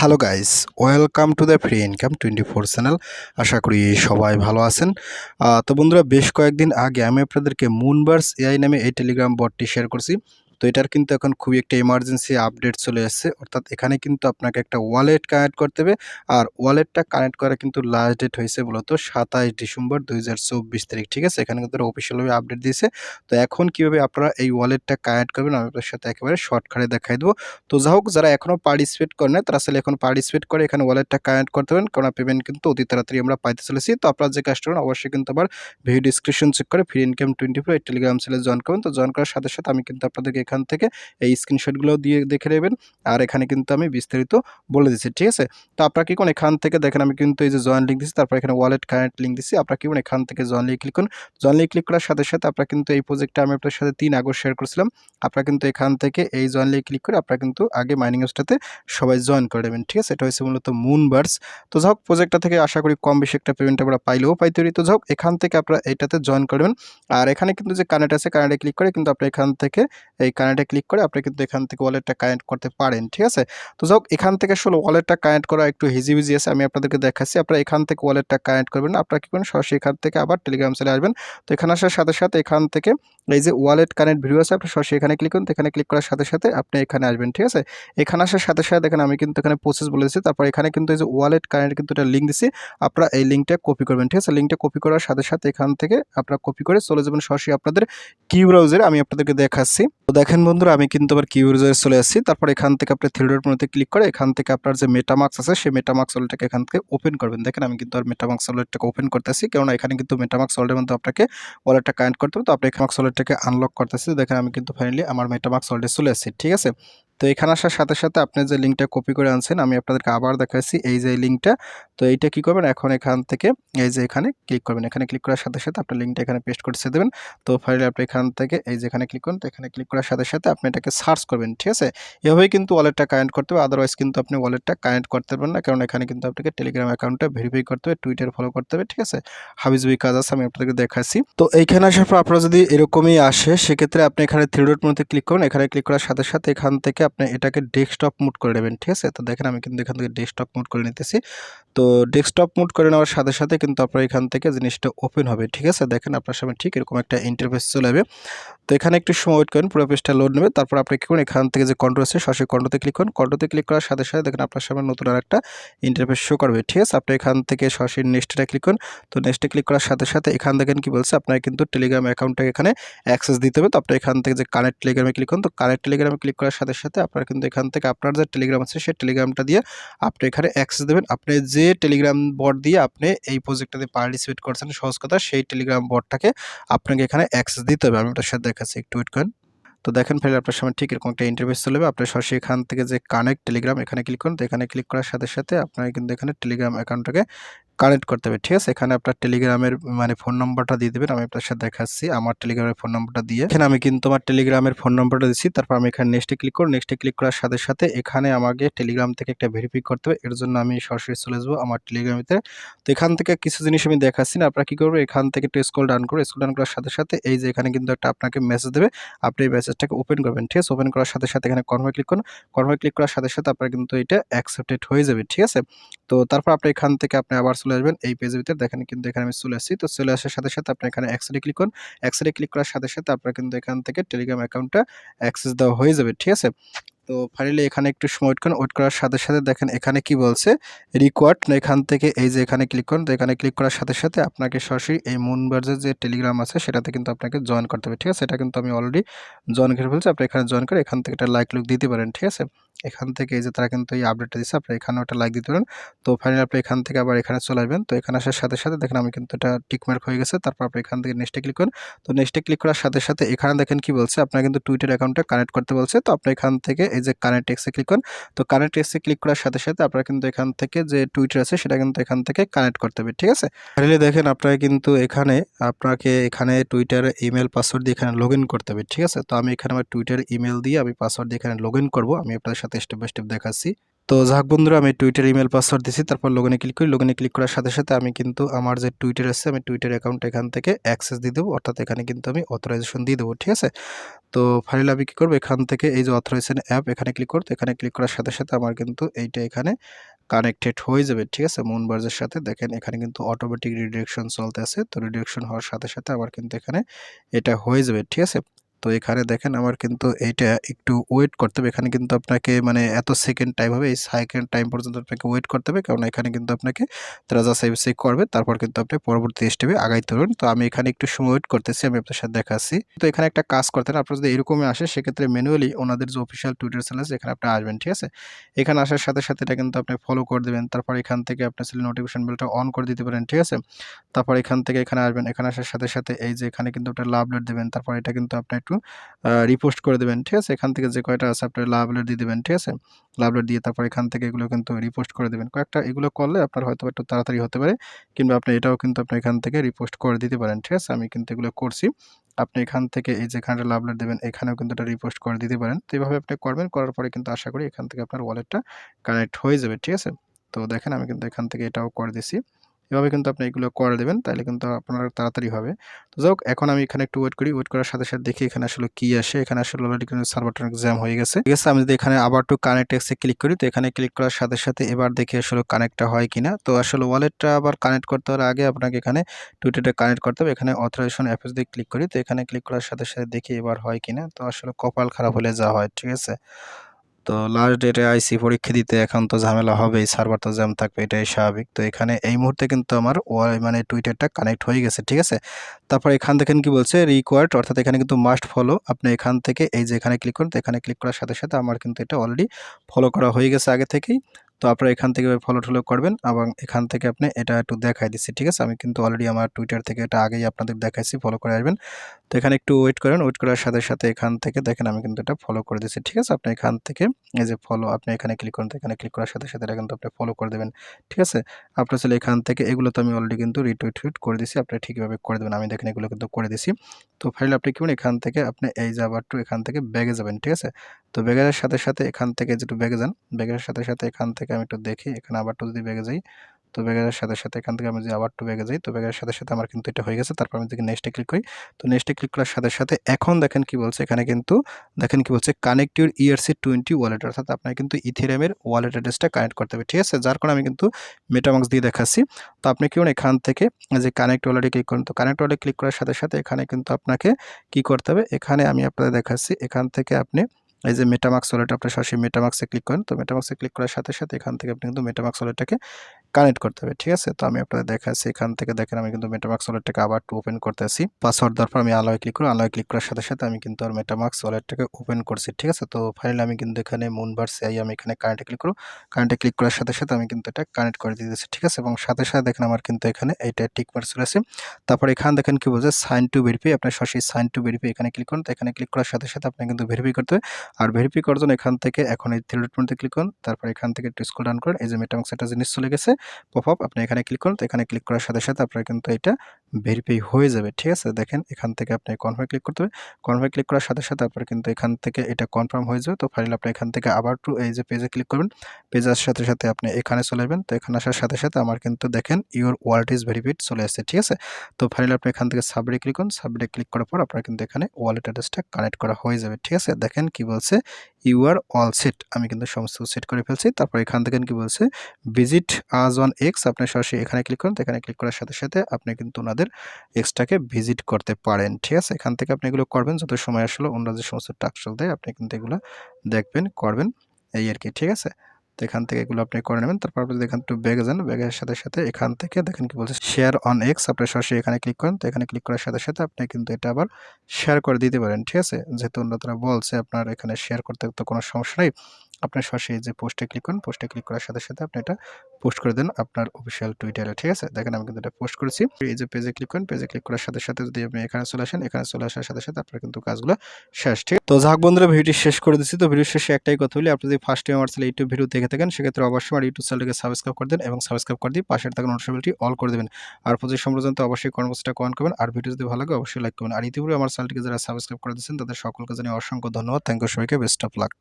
Hello guys welcome to the free income twenty four channel আশা করি সবাই ভালো আছেন। তো বন্ধুরা, বেশ কয়েকদিন আগে আমি আপনাদেরকে মুনবার্স এআই নামে এই টেলিগ্রাম বটটি শেয়ার করছি। তো এটার কিন্তু এখন খুবই একটা ইমার্জেন্সি আপডেট চলে এসেছে। অর্থাৎ এখানে কিন্তু আপনাকে একটা ওয়ালেট কানেক্ট করতে হবে আর ওয়ালেটটা কানেক্ট করা কিন্তু লাস্ট ডেট হয়েছে মূলত সাতাশ ডিসেম্বর দুই হাজার চব্বিশ তারিখ, ঠিক আছে? এখানে কিন্তু অফিসিয়ালভাবে আপডেট দিয়েছে। তো এখন কীভাবে আপনারা এই ওয়ালেটটা কানেক্ট করবেন আমি আপনার সাথে একেবারে শর্টকাটে দেখাই দেবো। তো যা হোক, যারা এখনও পার্টিসিপেট করে না তারা আসলে এখন পার্টিসিপেট করে এখানে ওয়ালেটটা কানেক্ট করতে পারেন। কারণ পেমেন্ট কিন্তু অতি তাড়াতাড়ি আমরা পাইতে চলেছি। তো আপনারা যে কাজটা করেন, অবশ্যই কিন্তু আবার ভিডিও ডিসক্রিপশন চেক করে ফ্রি ইনকাম টোয়েন্টি ফোর এই টেলিগ্রাম চ্যানেলে জয়েন করবেন। তো জয়েন করার সাথে সাথে আমি কিন্তু আপনাদেরকে এখান থেকে এই স্ক্রিনশটগুলো দিয়ে দেখে নেবেন। আর এখানে কিন্তু আমি বিস্তারিত বলে দিচ্ছি, ঠিক আছে? তো আপনারা কি কোন এখান থেকে, দেখেন আমি কিন্তু এই যে জয়েন লিঙ্ক দিচ্ছি তারপর এখানে ওয়ালেট কারেন্ট লিঙ্ক দিচ্ছি আপনারা কি এখান থেকে জয়েন লিঙ্ক ক্লিক করুন? জয়েন লিঙ্ক ক্লিক করার সাথে সাথে আপনারা কিন্তু এই প্রজেক্টটা আমি আপনার সাথে তিন আগস্ট শেয়ার করেছিলাম। আপনারা কিন্তু এখান থেকে এই জয়েন লিঙ্ক ক্লিক করে আপনারা কিন্তু আগে মাইনিং অ্যাপসটাতে সবাই জয়েন করে নেবেন, ঠিক আছে? এটা হচ্ছে মূলত মুন বার্ডস তো যাই হোক প্রজেক্টটা থেকে আশা করি কম বেশি একটা পেমেন্ট আমরা পাইলেও পাইতে তো যাই হোক, এখান থেকে আপনারা এটাতে জয়েন করবেন আর এখানে কিন্তু যে কানেক্ট আছে কানেক্টে ক্লিক করে কিন্তু আপনি এখান থেকে এই কানেক্টে ক্লিক করে আপনি কিন্তু এখান থেকে ওয়ালেটটা কানেক্ট করতে পারেন, ঠিক আছে? তো যাই এখান থেকে আসলে ওয়ালেটটা কানেক্ট করা একটু হিজি হিজিবিজি আছে, আমি আপনাদেরকে দেখাচ্ছি। আপনারা এখান থেকে ওয়ালেটটা কানেক্ট করবেন আপনারা কি করেন সরাসরি এখান থেকে আবার টেলিগ্রাম চলে আসবেন। তো এখানে আসার সাথে সাথে এখান থেকে এই যে ওয়ালেট কানেক্ট ভিডিও আছে, আপনি সরাসরি এখানে ক্লিক করুন এখানে ক্লিক করার সাথে সাথে আপনি এখানে আসবেন, ঠিক আছে? এখানে আসার সাথে সাথে দেখেন আমি কিন্তু এখানে প্রসেস বলে দিচ্ছি, তারপর এখানে কিন্তু এই যে ওয়ালেট কানেক্ট কিন্তু একটা লিঙ্ক দিচ্ছি, আপনারা এই লিঙ্কটা কপি করবেন, ঠিক আছে? লিঙ্কটা কপি করার সাথে সাথে এখান থেকে আপনারা কপি করে চলে যাবেন সরাসরি আপনাদের কিউ ব্রাউজারে আমি আপনাদেরকে দেখাচ্ছি। তো দেখেন বন্ধুরা, আমি কিন্তু আবার কিউ ব্রাউজারে চলে আসছি। তারপর এখান থেকে আপনি থ্রি ডট মধ্যে ক্লিক করে এখান থেকে আপনার যে মেটামার্কস আছে, সেই মেটামার্কস ওয়ালেটটাকে এখান থেকে ওপেন করবেন। দেখেন, আমি কিন্তু আর মেটামার্কস ওয়ালেটটাকে ওপেন করতেছি, কেননা এখানে কিন্তু মেটামার্কস ওয়ালেটের মধ্যে আপনাকে ওয়ালেটটা কানেক্ট করতে হবে। তো আপনি এখানে ওয়ালেটটাকে আনলক করতেছি। দেখেন, আমি কিন্তু ফাইনালি আমার মেটামার্কস ওয়ালেটে চলে আসছি, ঠিক আছে? তো এখানে আসার সাথে সাথে আপনি যে লিঙ্কটা কপি করে আনছেন, আমি আপনাদেরকে আবার দেখাচ্ছি এই যে লিঙ্কটা তো এইটা কি করবেন? এখন এখান থেকে এই যে এখানে ক্লিক করবেন। এখানে ক্লিক করার সাথে সাথে আপনার লিঙ্কটা এখানে পেস্ট করে দেবেন। তো ফাইনালি আপনি এখান থেকে এই যে এখানে ক্লিক করুন, তো এখানে ক্লিক করার সাথে সাথে আপনি এটাকে সার্চ করবেন, ঠিক আছে? এভাবেই কিন্তু ওয়ালেটটা কানেক্ট করতে হবে আদারওয়াইজ কিন্তু আপনি ওয়ালেটটা কানেক্ট করতে পারবেন না। কারণ এখানে কিন্তু আপনাকে টেলিগ্রাম অ্যাকাউন্টটা ভেরিফাই করতে হবে টুইটার ফলো করতে হবে, ঠিক আছে? হাবিজ হাবিজবি কাজ আছে, আমি আপনাদেরকে দেখাচ্ছি। তো এইখানে আসার পর আপনারা যদি এরকমই আসে, সেক্ষেত্রে আপনি এখানে থ্রি ডট মধ্যে ক্লিক করুন। এখানে ক্লিক করার সাথে সাথে এখান থেকে আপনি এটাকে ডেস্কটপ মুড করে নেবেন, ঠিক আছে? তো দেখেন আমি কিন্তু এখান থেকে ডেস্কটপ মুড করে নিতেছি। তো ডেস্কটপ মুড করে নেওয়ার সাথে সাথে কিন্তু আপনার এখান থেকে জিনিসটা ওপেন হবে, ঠিক আছে? দেখেন আপনার সামনে ঠিক এরকম একটা ইন্টারফেস চলে যাবে। তো এখানে একটু সময় ওয়েট করেন, পুরো পেজটা লোড নেবে। তারপর আপনি কি করুন এখান থেকে যে কন্ট্রো আছে, সরাসরি কন্ট্রোতে ক্লিক করুন। কন্ট্রোতে ক্লিক করার সাথে সাথে দেখেন আপনার সামনে নতুন আর একটা ইন্টারফেস শো করবে, ঠিক আছে? আপনি এখান থেকে সরাসরি নেক্সটটা ক্লিক করুন। তো নেক্সটে ক্লিক করার সাথে সাথে এখান দেখেন কি বলছে? আপনার কিন্তু টেলিগ্রাম অ্যাকাউন্টটাকে এখানে অ্যাক্সেস দিতে হবে। তো আপনি এখান থেকে যে কানেক্ট টেলিগ্রামে ক্লিক করুন। তো কানেক্ট টেলিগ্রামে ক্লিক করার সাথে সাথে আপনার কিন্তু এখান থেকে আপনার যে টেলিগ্রাম আছে, সেই টেলিগ্রামটা দিয়ে আপনি এখানে অ্যাক্সেস দেবেন। আপনি যে টেলিগ্রাম বট দিয়ে আপনি এই প্রজেক্টটাতে পার্টিসিপেট করছেন, সহজ কথা, সেই টেলিগ্রাম বটটাকে আপনাকে এখানে অ্যাক্সেস দিতে হবে। আমি ওটার সাথে দেখাচ্ছি, একটু ওয়েট করেন। তো দেখেন ফেলে আপনার সামনে ঠিক এরকম একটা ইন্টারভিউ চলে আপনার সরাসরি এখান থেকে যে কানেক্ট টেলিগ্রাম এখানে ক্লিক করুন। তো এখানে ক্লিক করার সাথে সাথে আপনার কিন্তু এখানে টেলিগ্রাম অ্যাকাউন্টটাকে কানেক্ট করতে হবে, ঠিক আছে? এখানে আপনার টেলিগ্রামের মানে ফোন নম্বরটা দিয়ে দেবেন, আমি আপনার সাথে দেখাচ্ছি। আমার টেলিগ্রামের ফোন নম্বরটা দিয়ে। এখানে আমি কিন্তু আমার টেলিগ্রামের ফোন নম্বরটা দিচ্ছি, তারপর আমি এখানে নেক্সটে ক্লিক করব। নেক্সটে ক্লিক করার সাথে সাথে এখানে আমাকে টেলিগ্রাম থেকে একটা ভেরিফাই করতে হবে। এর জন্য আমি সরাসরি চলে যাব আমার টেলিগ্রামেতে তো এখান থেকে কিছু জিনিস আমি দেখাচ্ছি না, আপনারা কী করবেন? এখান থেকে একটু স্কল ডাউন করব স্কল ডান করার সাথে সাথে এই যে এখানে কিন্তু একটা আপনাকে মেসেজ দেবে। আপনি এই মেসেজটাকে ওপেন করবেন, ঠিক আছে? ওপেন করার সাথে সাথে এখানে কনভার্ট ক্লিক করুন। কনভার্ট ক্লিক করার সাথে সাথে আপনার কিন্তু এটা অ্যাকসেপ্টেড হয়ে যাবে, ঠিক আছে? তো তারপর আপনি এখান থেকে আপনি আবার চলে আসবেন এই পেজের ভিতরে। দেখেন কিন্তু এখানে আমি চলে আসছি। তো চলে আসার সাথে সাথে আপনি এখানে অ্যাক্সেসে ক্লিক করুন। অ্যাক্সেসে ক্লিক করার সাথে সাথে আপনার কিন্তু এখান থেকে টেলিগ্রাম অ্যাকাউন্টটা অ্যাক্সেস দেওয়া হয়ে যাবে, ঠিক আছে? তো ফাইনালি এখানে একটু সময় ওয়েট করুন। ওয়েট করার সাথে সাথে দেখেন এখানে কি বলছে? রিকোয়ার্ড এখান থেকে এই যে এখানে ক্লিক করুন। তো এখানে ক্লিক করার সাথে সাথে আপনাকে সরাসরি এই মুনবার্জের যে টেলিগ্রাম আছে সেটাতে কিন্তু আপনাকে জয়েন করতে হবে, ঠিক আছে? এটা কিন্তু আমি অলরেডি জয়েন করে ফেলছি। আপনি এখানে জয়েন করে এখান থেকে একটা লাইক লুক দিতে পারেন, ঠিক আছে? এখান থেকে এই যে তারা কিন্তু এই আপডেটটা দিচ্ছে আপনি এখানেও একটা লাইক দিতে পারেন। তো ফাইনালি আপনি এখান থেকে আবার এখানে চলে আসবেন। তো এখানে আসার সাথে সাথে দেখেন আমি কিন্তু এটা টিকমার্ক হয়ে গেছে। তারপর আপনি এখান থেকে নেক্সটে ক্লিক করুন। তো নেক্সটে ক্লিক করার সাথে সাথে এখানে দেখেন কি বলছে, আপনার কিন্তু টুইটার অ্যাকাউন্টটা কানেক্ট করতে বলছে। তো আপনি এখান থেকে এই যে কানেক্ট এক্সে ক্লিক করুন। তো কানেক্ট এক্সে ক্লিক করার সাথে সাথে আপনারা কিন্তু এখান থেকে যে টুইটার আছে, সেটা কিন্তু এখান থেকে কানেক্ট করতে হবে, ঠিক আছে? ফাইনালি দেখেন আপনারা কিন্তু এখানে, আপনাকে এখানে টুইটার ইমেল পাসওয়ার্ড দিয়ে এখানে লগ করতে হবে, ঠিক আছে? তো আমি এখানে আমার টুইটার ইমেল দিয়ে আমি পাসওয়ার্ড দিয়ে এখানে লগ করব। আমি আপনাদের সাথে স্টেপ বাই স্টেপ দেখাচ্ছি। তো যাক বন্ধুরা, আমি টুইটার ইমেল পাসওয়ার্ড দিছি, তারপর লগইনে ক্লিক করি। লগইনে ক্লিক করার সাথে সাথে আমি কিন্তু আমার যে টুইটার আছে, আমি টুইটার অ্যাকাউন্ট এখান থেকে অ্যাক্সেস দিয়ে দেবো। অর্থাৎ এখানে কিন্তু আমি অথরাইজেশন দিয়ে দেবো, ঠিক আছে? তো ফাইনালি আমি কী করব? এখান থেকে এই যে অথরাইজেশন অ্যাপ এখানে ক্লিক করতে এখানে ক্লিক করার সাথে সাথে আমার কিন্তু এইটা এখানে কানেক্টেড হয়ে যাবে, ঠিক আছে? মুনবার্জের সাথে। দেখেন, এখানে কিন্তু অটোমেটিক রিডিরেকশন চলতে আছে তো রিডিরেকশন হওয়ার সাথে সাথে আমার কিন্তু এখানে এটা হয়ে যাবে, ঠিক আছে? তো এখানে দেখেন আমার কিন্তু এইটা একটু ওয়েট করতে হবে। এখানে কিন্তু আপনাকে মানে এত সেকেন্ড টাইম হবে, এই সেকেন্ড টাইম পর্যন্ত আপনাকে ওয়েট করতে হবে। কারণ এখানে কিন্তু আপনাকে তারা যাচাই বাছাই করবে, তারপর কিন্তু আপনি পরবর্তী স্টেপে আগাইতে পারবেন। তো আমি এখানে একটু সময় ওয়েট করতেছি, আমি আপনার সাথে দেখাচ্ছি তো এখানে একটা কাজ করতেন আপনার যদি এরকমই আসে, সেক্ষেত্রে ম্যানুয়ালি ওনাদের যে অফিসিয়াল টুইটার চ্যানেল আছে, এখানে আপনি আসবেন, ঠিক আছে? এখানে আসার সাথে সাথে এটা কিন্তু আপনি ফলো করে দেবেন। তারপর এখান থেকে আপনার ছেলে নোটিফিকেশন বেলটা অন করে দিতে পারেন, ঠিক আছে? তারপর এখান থেকে এখানে আসবেন। এখানে আসার সাথে সাথে এই যে এখানে কিন্তু একটা লাভ লেট দেবেন। তারপর এটা কিন্তু আপনি একটু রিপোস্ট করে দেবেন, ঠিক আছে? এখান থেকে যে কয়টা আছে আপনি লাভ লেট দিয়ে দেবেন, ঠিক আছে? লাভ লেট দিয়ে তারপর এখান থেকে এগুলো কিন্তু রিপোস্ট করে দেবেন। কয়েকটা এগুলো করলে আপনার হয়তো একটু তাড়াতাড়ি হতে পারে, কিংবা আপনি এটাও কিন্তু আপনি এখান থেকে রিপোস্ট করে দিতে পারেন, ঠিক আছে? আমি কিন্তু এগুলো করছি। আপনি এখান থেকে এই যেখানে লাভ লেট দেবেন, এখানেও কিন্তু এটা রিপোস্ট করে দিতে পারেন। তো এইভাবে আপনি করবেন, করার পরে কিন্তু আশা করি এখান থেকে আপনার ওয়ালেটটা কানেক্ট হয়ে যাবে, ঠিক আছে? তো দেখেন, আমি কিন্তু এখান থেকে এটাও করে দিছি। এভাবে কিন্তু আপনি এগুলো করে দেবেন তাহলে কিন্তু আপনার তাড়াতাড়ি হবে। তো যাক এখন আমি এখানে একটু ওয়েট করি। ওয়েট করার সাথে সাথে দেখি এখানে আসলে কি আসে। এখানে আসলে অলরেডি কিন্তু সার্ভারটা জ্যাম হয়ে গেছে। ঠিক আছে, আমি যদি এখানে আবার টু কানেক্ট এক্সে ক্লিক করি, তো এখানে ক্লিক করার সাথে সাথে এবার দেখি আসলে কানেক্টটা হয় কিনা। তো আসলে ওয়ালেটটা আবার কানেক্ট করতে হওয়ার আগে আপনাকে এখানে টুইটারটা কানেক্ট করতে হবে। এখানে অথরাইজেশন অ্যাপস দিয়ে ক্লিক করি। তো এখানে ক্লিক করার সাথে সাথে দেখি এবার হয় কিনা। তো আসলে কপাল খারাপ হলে যা হয়, ঠিক আছে? তো লাস্ট ডেটে আইসি পরীক্ষা দিতে এখন তো ঝামেলা হবেই সার্ভার তো জ্যাম থাকবে, এটাই স্বাভাবিক। তো এখানে এই মুহূর্তে কিন্তু আমার ওয়াই মানে টুইটারটা কানেক্ট হয়ে গেছে, ঠিক আছে? তারপর এখান থেকে কি বলছে? রিকোয়ার্ড অর্থাৎ এখানে কিন্তু মাস্ট ফলো আপনি এখান থেকে এই যে এখানে ক্লিক করেন, তো এখানে ক্লিক করার সাথে সাথে আমার কিন্তু এটা অলরেডি ফলো করা হয়ে গেছে আগে থেকেই। তো আপনারা এখান থেকে ফলো টলো করবেন এবং এখান থেকে আপনি এটা একটু দেখাই দিচ্ছি, ঠিক আছে? আমি কিন্তু অলরেডি আমার টুইটার থেকে এটা আগেই আপনাদের দেখাইছি ফলো করে আসবেন। তো এখানে একটু ওয়েট করেন ওয়েট করার সাথে সাথে এখান থেকে দেখেন আমি কিন্তু এটা ফলো করে দিচ্ছি, ঠিক আছে? আপনি এখান থেকে এই যে ফলো আপনি এখানে ক্লিক করুন এখানে ক্লিক করার সাথে সাথে এটা কিন্তু আপনি ফলো করে দেবেন, ঠিক আছে? আপনার ছেলে এখান থেকে এগুলো তো আমি অলরেডি কিন্তু রিটুইট টুইট করে দিছি, আপনি ঠিকভাবে করে দেবেন, আমি দেখেন এগুলো কিন্তু করে দিছি। তো ফাইনালি আপনি কি এখান থেকে আপনি এই যাবার টু এখান থেকে ব্যাগে যাবেন, ঠিক আছে? তো ব্যাগের সাথে সাথে এখান থেকে যেটু ব্যাগে যান ব্যাগের সাথে সাথে এখান থেকে আমি একটু দেখি, এখানে আবার টু যদি ব্যাগে যাই, তো ব্যাগের সাথে সাথে এখান থেকে আমি যদি আবার টু ব্যাগে যাই, তো ব্যাগের সাথে সাথে আমার কিন্তু এটা হয়ে গেছে। তারপর আমি যদি নেক্সটে ক্লিক করি, তো নেক্সটে ক্লিক করার সাথে সাথে এখন দেখেন কি বলছে, এখানে কিন্তু দেখেন কি বলছে connect your ERC twenty wallet অর্থাৎ আপনার কিন্তু ইথেরিয়ামের ওয়ালেট অ্যাড্রেসটা কানেক্ট করতে হবে, ঠিক আছে? যার কারণে আমি কিন্তু মেটামাক্স দিয়ে দেখাচ্ছি। তো আপনি কি এখান থেকে যে কানেক্ট ওয়ালেটে ক্লিক করুন, তো কানেক্ট ওয়ালেটে ক্লিক করার সাথে সাথে এখানে কিন্তু আপনাকে কি করতে হবে, এখানে আমি আপনাদের দেখাচ্ছি, এখান থেকে আপনি এই যে মেটামাক্স ওয়ালেট আপনি সরাসরি মেটামাক্সে ক্লিক করেন, তো মেটামাক্সে ক্লিক করার সাথে সাথে এখান থেকে আপনি কিন্তু মেটামাক্স ওয়ালেটটাকে কানেক্ট করতে হবে, ঠিক আছে? তো আমি আপনাদের দেখাচ্ছি, এখান থেকে দেখেন আমি কিন্তু মেটামাক্স ওয়ালেটটাকে আবার টু ওপেন করতেছি। পাসওয়ার্ড দেওয়ার পর আমি আলোয় ক্লিক করি আলোয় ক্লিক করার সাথে সাথে আমি কিন্তু আর মেটামাক্স ওয়ালেটটাকে ওপেন করছি, ঠিক আছে? তো ফাইনালি আমি কিন্তু এখানে মুনবার সিআই আমি এখানে কারেন্টে ক্লিক করব। কারেন্টে ক্লিক করার সাথে সাথে আমি কিন্তু এটা কানেক্ট করে দিতেছি, ঠিক আছে? এবং সাথে সাথে দেখেন আমার কিন্তু এখানে এইটা টিক মার্ক চলে আসে তারপর এখানে দেখেন কি বলছে সাইন টু ভেরিফাই আপনার সরাসরি সাইন টু ভেরিফাই এখানে ক্লিক করুন। তো এখানে ক্লিক করার সাথে সাথে আপনি কিন্তু ভেরিফাই করতে হবে। আর ভেরিফাই করার জন্য এখান থেকে এখন এই থ্রি ডট ক্লিক করুন। তারপর এখান থেকে একটু স্ক্রল ডাউন করেন। এই যে মেটামাক্স একটা জিনিস চলে গেছে। পপ আপ আপনি এখানে ক্লিক করুন, তো এখানে ক্লিক করার সাথে সাথে আপনার কিন্তু এটা ভেরিফাই হয়ে যাবে, ঠিক আছে? দেখেন, এখান থেকে আপনি কনফার্ম ক্লিক করতে হবে। কনফার্ম ক্লিক করার সাথে সাথে আপনার কিন্তু এখান থেকে এটা কনফার্ম হয়ে যাবে। তো ফাইনালি আপনি এখান থেকে আবার টু এই যে পেজে ক্লিক করবেন। পেজের সাথে সাথে আপনি এখানে চলে যাবেন তো এখানে আসার সাথে সাথে আমার কিন্তু দেখেন ইউর ওয়ালেট ইজ ভেরিফাইড চলে আসছে, ঠিক আছে? তো ফাইনালি আপনি এখান থেকে সাবমিটে ক্লিক করুন। সাবমিটে ক্লিক করার পর আপনার কিন্তু এখানে ওয়ালেট অ্যাড্রেসটা কানেক্ট করা হয়ে যাবে, ঠিক আছে? দেখেন কি বলছে ইউ আর অল সেট আমি কিন্তু সমস্ত সেট করে ফেলছি। তারপর এখান থেকে কি বলছে ভিজিট আজ ওয়ান এক্স আপনি সরাসরি এখানে ক্লিক করুন। এখানে ক্লিক করার সাথে সাথে আপনি কিন্তু ওনাদের এক্সটাকে ভিজিট করতে পারেন। ঠিক আছে? এখান থেকে আপনি এগুলো করবেন। যত সময় আসলে ওনারা যে সমস্ত টাকশল দেয় আপনি কিন্তু এগুলো দেখবেন, করবেন। এই আর কি, ঠিক আছে? তো এখান থেকে এগুলো আপনি করে নেবেন। তারপর যদি এখান একটু ব্যাগে যান ব্যাগের সাথে সাথে এখান থেকে দেখেন কি বলছে শেয়ার অন এক্স আপনি সরাসরি এখানে ক্লিক করেন। তো এখানে ক্লিক করার সাথে সাথে আপনি কিন্তু এটা আবার শেয়ার করে দিতে পারেন। ঠিক আছে? যেহেতু অন্যরা বলছে আপনার এখানে শেয়ার করতে তো কোনো সমস্যা নেই। আপনার সরাসরি যে পোস্টে ক্লিক করুন পোস্টে ক্লিক করার সাথে সাথে আপনি এটা পোস্ট করে দেন আপনার অফিসিয়াল টুইটারে ঠিক আছে? দেখেন আমি কিন্তু এটা পোস্ট করেছি। এই যে পেজে ক্লিক করেন পেজে ক্লিক করার সাথে সাথে যদি আপনি এখানে চলে আসেন, এখানে চলে আসার সাথে সাথে আপনার কিন্তু কাজগুলো শেষ, ঠিক তো যাক বন্ধুরা, ভিডিওটি শেষ করে দিচ্ছি। তো ভিডিও শেষে একটাই কথা বলি, আপনি যদি ফার্স্ট টাইম আমার চ্যানেল ইউটিউব ভিডিও দেখে থাকেন, সেক্ষেত্রে অবশ্যই আমার ইউটিউব চ্যানেলকে সাবস্ক্রাইব করে দেন এবং সাবস্ক্রাইব করে দিয়ে পাশের থাকা নোটিফিকেশনটি অল করে দেবেন। আর প্রতি সম্প্রদান্ত অবশ্যই কর্মসূচিটা কমেন্ট করবেন। আর ভিডিও যদি ভালো লাগে, অবশ্যই লাইক করবেন। আর ইতিপূর্বে আমার চ্যানেলটিকে যারা সাবস্ক্রাইব করে দিচ্ছেন তাদের সকলকে জানিয়ে অসংখ্য ধন্যবাদ। থ্যাংক ইউ সবাইকে বেস্ট অফ লাক